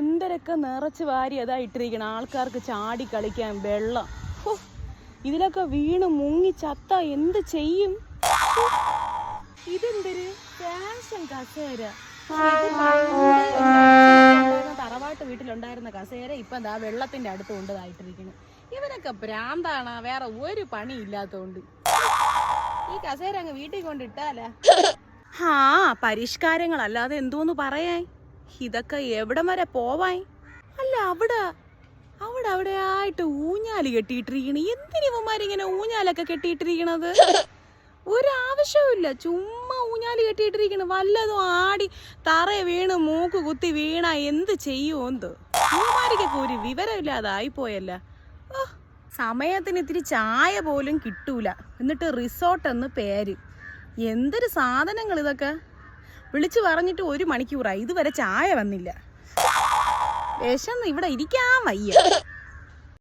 എന്തരൊക്കെ നിറച്ച് വാരി അതാ ഇട്ടിരിക്കണം. ആൾക്കാർക്ക് ചാടി കളിക്കാൻ വെള്ളം. ഇതിലൊക്കെ വീണ് മുങ്ങി ചത്ത എന്ത് ചെയ്യും? ഇതെന്തൊരു ഫാഷൻ കസേര. തറവാട്ട് വീട്ടിലുണ്ടായിരുന്ന കസേര ഇപ്പൊ ദാ വെള്ളത്തിന്റെ അടുത്ത് കൊണ്ടതായിട്ടിരിക്കുന്നു ഇവനൊക്കെ ഭ്രാന്താണ്. വേറെ ഒരു പണി ഇല്ലാത്തോണ്ട്. ഈ കസേര അങ്ങ് വീട്ടിൽ കൊണ്ടിട്ടാലേ? ഹാ പരിഷ്കാരങ്ങളല്ലാതെ എന്തോന്ന് പറയാൻ? ഇതൊക്കെ എവിടം വരെ പോവായി അല്ല അവിടെ. അവിടെ അവിടെ ആയിട്ട് ഊഞ്ഞാൽ കെട്ടിയിട്ടിരിക്കണ. എന്തിനിവന്മാരിങ്ങനെ ഊഞ്ഞാലൊക്കെ കെട്ടിയിട്ടിരിക്കണത്? ഒരാവശ്യവുമില്ല. ചുമ്മാ ഊഞ്ഞാൽ കെട്ടിയിട്ടിരിക്കണ. വല്ലതും ആടി തറ വീണ് മൂക്ക് കുത്തി വീണ എന്ത് ചെയ്യുമോന്ത് ഇവന്മാരിക്കൊക്കെ ഒരു വിവരമില്ലാതായിപ്പോയല്ല ഓ സമയത്തിന് ഇത്തിരി ചായ പോലും കിട്ടൂല. എന്നിട്ട് റിസോർട്ട് എന്ന് പേര്. എന്തൊരു സാധനങ്ങൾ ഇതൊക്കെ? വിളിച്ചു പറഞ്ഞിട്ട് ഒരു മണിക്കൂറായി. ഇതുവരെ ചായ വന്നില്ല. വിശന്ന് ഇവിടെ ഇരിക്കാൻ വയ്യ.